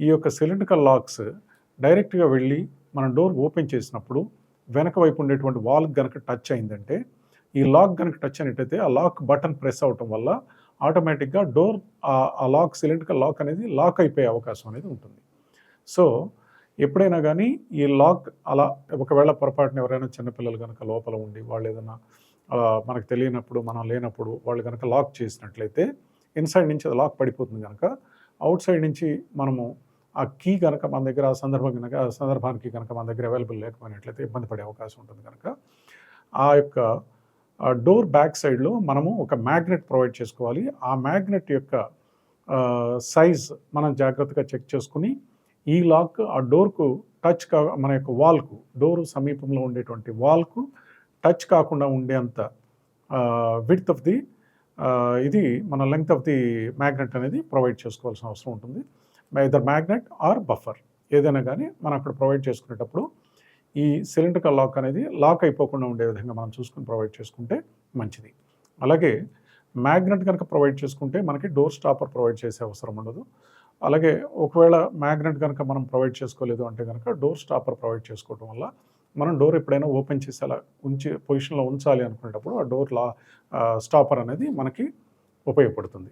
ఈ యొక్క సిలిండ్రికల్ లాక్స్ డైరెక్ట్గా వెళ్ళి మనం డోర్ ఓపెన్ చేసినప్పుడు వెనక వైపు ఉండేటువంటి వాల్ కనుక టచ్ అయిందంటే ఈ లాక్ కనుక టచ్ అయినట్టయితే ఆ లాక్ బటన్ ప్రెస్ అవటం వల్ల ఆటోమేటిక్గా డోర్ ఆ లాక్ సిలిండ్రికల్ లాక్ అనేది లాక్ అయిపోయే అవకాశం అనేది ఉంటుంది. సో ఎప్పుడైనా కానీ ఈ లాక్ అలా ఒకవేళ పొరపాటున ఎవరైనా చిన్నపిల్లలు కనుక లోపల ఉండి వాళ్ళు ఏదైనా మనకు తెలియనప్పుడు మనం లేనప్పుడు వాళ్ళు కనుక లాక్ చేసినట్లయితే ఇన్సైడ్ నుంచి అది లాక్ పడిపోతుంది కనుక అవుట్ సైడ్ నుంచి మనము ఆ కీ కనుక మన దగ్గర ఆ సందర్భం కనుక సందర్భానికి కనుక మన దగ్గర అవైలబుల్ లేకపోయినట్లయితే ఇబ్బంది పడే అవకాశం ఉంటుంది కనుక ఆ యొక్క డోర్ బ్యాక్ సైడ్లో మనము ఒక మ్యాగ్నెట్ ప్రొవైడ్ చేసుకోవాలి. ఆ మ్యాగ్నెట్ యొక్క సైజ్ మనం జాగ్రత్తగా చెక్ చేసుకుని ఈ లాక్ ఆ డోర్కు టచ్ కా మన యొక్క వాల్కు డోరు సమీపంలో ఉండేటువంటి వాల్కు టచ్ కాకుండా ఉండేంత విడ్త్ ఆఫ్ ది ఇది మన లెంగ్త్ ఆఫ్ ది మ్యాగ్నెట్ అనేది ప్రొవైడ్ చేసుకోవాల్సిన అవసరం ఉంటుంది. ఇదర్ మ్యాగ్నెట్ ఆర్ బఫర్ ఏదైనా కానీ మనం అక్కడ ప్రొవైడ్ చేసుకునేటప్పుడు ఈ సిలిండ్రికల్ లాక్ అనేది లాక్ అయిపోకుండా ఉండే విధంగా మనం చూసుకుని ప్రొవైడ్ చేసుకుంటే మంచిది. అలాగే మ్యాగ్నెట్ కనుక ప్రొవైడ్ చేసుకుంటే మనకి డోర్ స్టాపర్ ప్రొవైడ్ చేసే అవసరం ఉండదు. అలాగే ఒకవేళ మ్యాగ్నెట్ కనుక మనం ప్రొవైడ్ చేసుకోలేదు అంటే కనుక డోర్ స్టాపర్ ప్రొవైడ్ చేసుకోవడం వల్ల మనం డోర్ ఎప్పుడైనా ఓపెన్ చేసి అలా ఉంచి పొజిషన్లో ఉంచాలి అనుకునేటప్పుడు ఆ డోర్ లా స్టాపర్ అనేది మనకి ఉపయోగపడుతుంది.